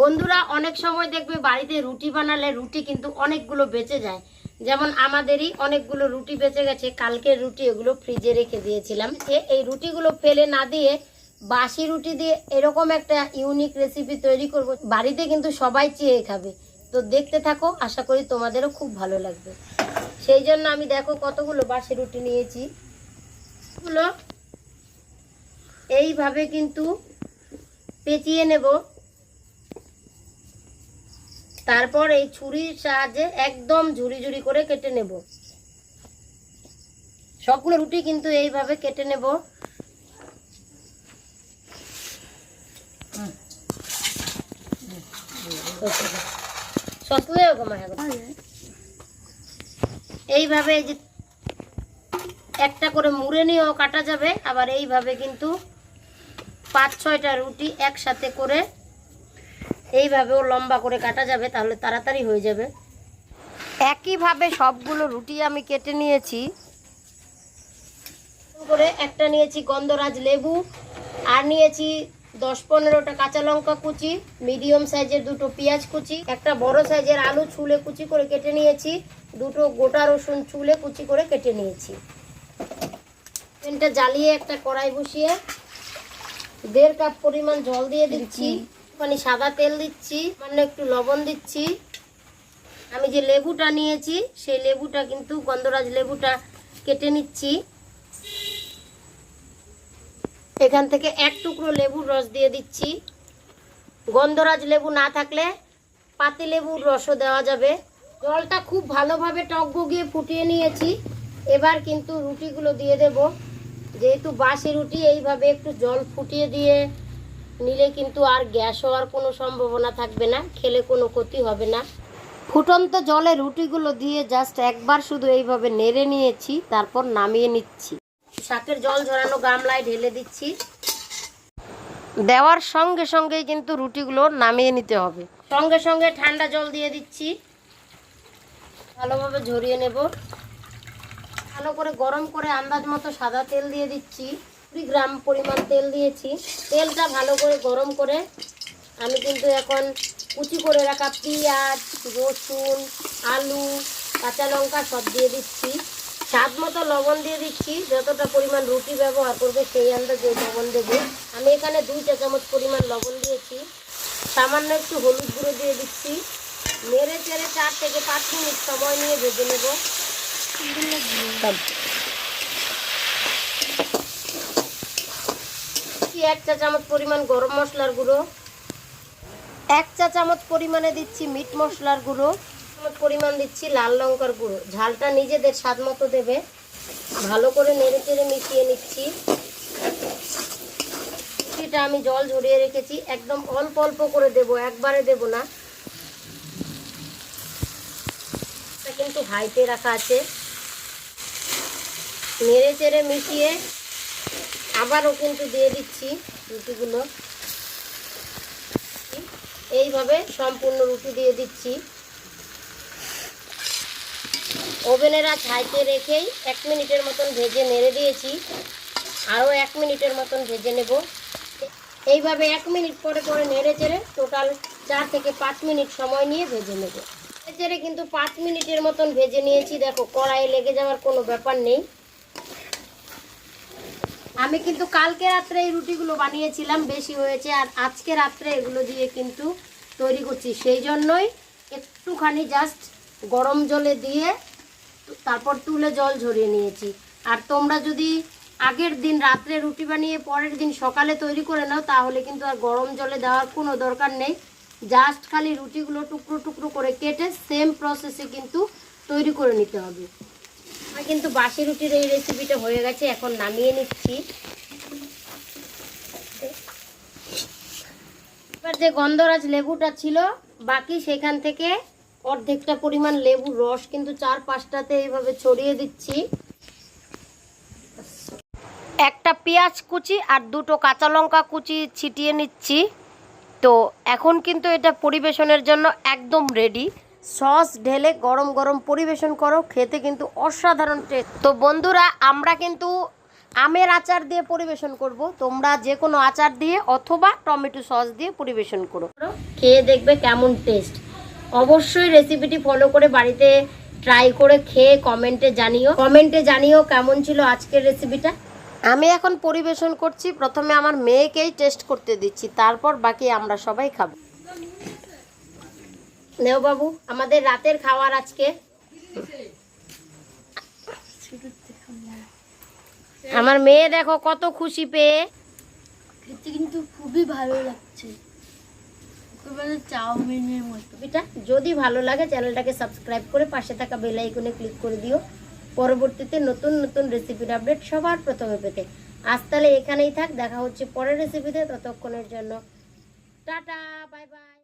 বন্ধুরা, অনেক সময় দেখবে বাড়িতে রুটি বানালে রুটি কিন্তু অনেকগুলো বেঁচে যায়। যেমন আমাদেরই অনেকগুলো রুটি বেঁচে গেছে, কালকের রুটি এগুলো ফ্রিজে রেখে দিয়েছিলাম। যে এই রুটিগুলো ফেলে না দিয়ে বাসি রুটি দিয়ে এরকম একটা ইউনিক রেসিপি তৈরি করব। বাড়িতে কিন্তু সবাই চেয়ে খাবে। তো দেখতে থাকো, আশা করি তোমাদেরও খুব ভালো লাগবে। সেই জন্য আমি দেখো কতগুলো বাসি রুটি নিয়েছি। এইভাবে কিন্তু পেঁচিয়ে নেব। তারপর এই ছুরির সাহায্যে একদম ঝুরি ঝুরি করে কেটে নেব। সবগুলো রুটি কিন্তু এইভাবে কেটে নেব। এইভাবে এই যে একটা করে মুড়ে নিয়েও কাটা যাবে, আবার এইভাবে কিন্তু পাঁচ ছয়টা রুটি একসাথে করে এইভাবেও লম্বা করে কাটা যাবে, তাহলে তাড়াতাড়ি হয়ে যাবে। একইভাবে সবগুলো রুটি আমি কেটে নিয়েছি। করে একটা নিয়েছি গন্ধরাজ লেবু, আর নিয়েছি দশ পনেরোটা কাঁচা লঙ্কা কুচি, মিডিয়াম সাইজের দুটো পেঁয়াজ কুচি, একটা বড় সাইজের আলু ছুলে কুচি করে কেটে নিয়েছি, দুটো গোটা রসুন চুলে কুচি করে কেটে নিয়েছি। জ্বালিয়ে একটা কড়াই বসিয়ে দেড় কাপ পরিমাণ জল দিয়ে দিচ্ছি। মানে সাদা তেল দিচ্ছি মানে একটু লবণ দিচ্ছি। আমি যে লেবুটা নিয়েছি, সেই লেবুটা কিন্তু গন্ধরাজ লেবুটা কেটে নিচ্ছি। এখান থেকে এক টুকরো লেবুর রস দিয়ে দিচ্ছি। গন্ধরাজ লেবু না থাকলে পাতি লেবুর রসও দেওয়া যাবে। জলটা খুব ভালোভাবে টক গিয়ে ফুটিয়ে নিয়েছি। এবার কিন্তু রুটিগুলো দিয়ে দেব। যেহেতু বাসি রুটি, এইভাবে একটু জল ফুটিয়ে দিয়ে নিলে কিন্তু আর গ্যাস হওয়ার কোনো সম্ভাবনা থাকবে না, খেলে কোনো ক্ষতি হবে না। ফুটন্ত জলে রুটিগুলো দিয়ে জাস্ট একবার শুধু এইভাবে নেড়ে নিয়েছি, তারপর নামিয়ে নিচ্ছি। শাকের জল ঝরানো গামলায় ঢেলে দিচ্ছি। দেওয়ার সঙ্গে সঙ্গেই কিন্তু রুটিগুলো নামিয়ে নিতে হবে। সঙ্গে সঙ্গে ঠান্ডা জল দিয়ে দিচ্ছি। ভালোভাবে ঝরিয়ে নেব। ভালো করে গরম করে আন্দাজ মতো সাদা তেল দিয়ে দিচ্ছি। গ্রাম পরিমাণ তেল দিয়েছি। তেলটা ভালো করে গরম করে আমি কিন্তু এখন কুচি করে রাখা পেঁয়াজ, রসুন, আলু, কাঁচা লঙ্কা সব দিয়ে দিচ্ছি। স্বাদ মতো লবণ দিয়ে দিচ্ছি, যতটা পরিমাণ রুটি ব্যবহার করবে সেই আন্দাজে লবণ দেবো। আমি এখানে দুই চা চামচ পরিমাণ লবণ দিয়েছি। সামান্য একটু হলুদ গুঁড়ো দিয়ে দিচ্ছি। মেরে চেড়ে চার থেকে পাঁচ মিনিট সময় নিয়ে ভেজে নেব। দিচ্ছি এক চা চামচ পরিমাণ গরম মশলার গুঁড়ো। এক চা চামচ পরিমাণে দিচ্ছি মিট মশলার গুঁড়ো। পরিমাণ দিচ্ছি লাল লঙ্কার গুঁড়ো। ঝালটা নিজেদের স্বাদ মতো দেবে। ভালো করে নেড়ে চেড়ে মিশিয়ে নিচ্ছি। রুটিটা আমি জল ঝরিয়ে রেখেছি। একদম অল্প অল্প করে দেব, একবারে দেব না। কিন্তু হাইতে রাখা আছে। নেড়ে চেড়ে মিশিয়ে আবারও কিন্তু দিয়ে দিচ্ছি রুটিগুলো। এইভাবে সম্পূর্ণ রুটি দিয়ে দিচ্ছি। ওভেনের হাইতে রেখেই এক মিনিটের মতন ভেজে নেড়ে দিয়েছি। আরও এক মিনিটের মতন ভেজে নেব। এইভাবে এক মিনিট পরে পরে নেড়ে চেড়ে টোটাল চার থেকে পাঁচ মিনিট সময় নিয়ে ভেজে নেব। নেড়ে চেড়ে কিন্তু পাঁচ মিনিটের মতন ভেজে নিয়েছি। দেখো, কড়াইয়ে লেগে যাওয়ার কোনো ব্যাপার নেই। আমি কিন্তু কালকে রাত্রে এই রুটিগুলো বানিয়েছিলাম, বেশি হয়েছে, আর আজকে রাত্রে এগুলো দিয়ে কিন্তু তৈরি করছি। সেই জন্যই একটুখানি জাস্ট গরম জলে দিয়ে তারপর তুলে জল ঝরিয়ে নিয়েছি। আর তোমরা যদি আগের দিন রাত্রে রুটি বানিয়ে পরের দিন সকালে তৈরি করে নাও, তাহলে কিন্তু আর গরম জলে দেওয়ার কোনো দরকার নেই। জাস্ট খালি রুটিগুলো টুকরো টুকরো করে কেটে সেম প্রসেসে কিন্তু তৈরি করে নিতে হবে। কিন্তু বাসি রুটির এই রেসিপিটা হয়ে গেছে, এখন নামিয়ে নিচ্ছি। এবার যে গন্ধরাজ লেবুটা ছিল, বাকি সেখান থেকে অর্ধেকটা পরিমাণ লেবুর রস কিন্তু চার পাঁচটাতে এইভাবে ছড়িয়ে দিচ্ছি। একটা পেঁয়াজ কুচি আর দুটো কাঁচা লঙ্কা কুচি ছিটিয়ে নিচ্ছি। তো এখন কিন্তু এটা পরিবেশনের জন্য একদম রেডি সস ঢেলে গরম গরম পরিবেশন করো, খেতে কিন্তু অসাধারণ টেস্ট তো বন্ধুরা, আমরা কিন্তু আমের আচার দিয়ে পরিবেশন করব। তোমরা যে কোনো আচার দিয়ে অথবা টমেটো সস দিয়ে পরিবেশন করো। খেয়ে দেখবে কেমন টেস্ট অবশ্যই রেসিপিটি ফলো করে বাড়িতে ট্রাই করে খেয়ে কমেন্টে জানিও। কমেন্টে জানিও কেমন ছিল আজকের রেসিপিটা আমি এখন পরিবেশন করছি। প্রথমে আমার মেয়েকেই টেস্ট করতে দিচ্ছি। তারপর বাকি আমরা সবাই খাব। নেও বাবু আমাদের রাতের খাবার আজকে। আমার মেয়ে দেখো কত খুশি পেয়ে। খেতে কিন্তু খুবই ভালো লাগছে। চাউমিনের মতো। এটা যদি ভালো লাগে চ্যানেলটাকে সাবস্ক্রাইব করে পাশে থাকা বেল আইকনে ক্লিক করে দিও। পরবর্তীতে নতুন নতুন রেসিপির আপডেট সবার প্রথমে পেতে। আজ তাহলে এখানেই থাক দেখা হচ্ছে পরের রেসিপিতে ততক্ষণের জন্য। Tata bye bye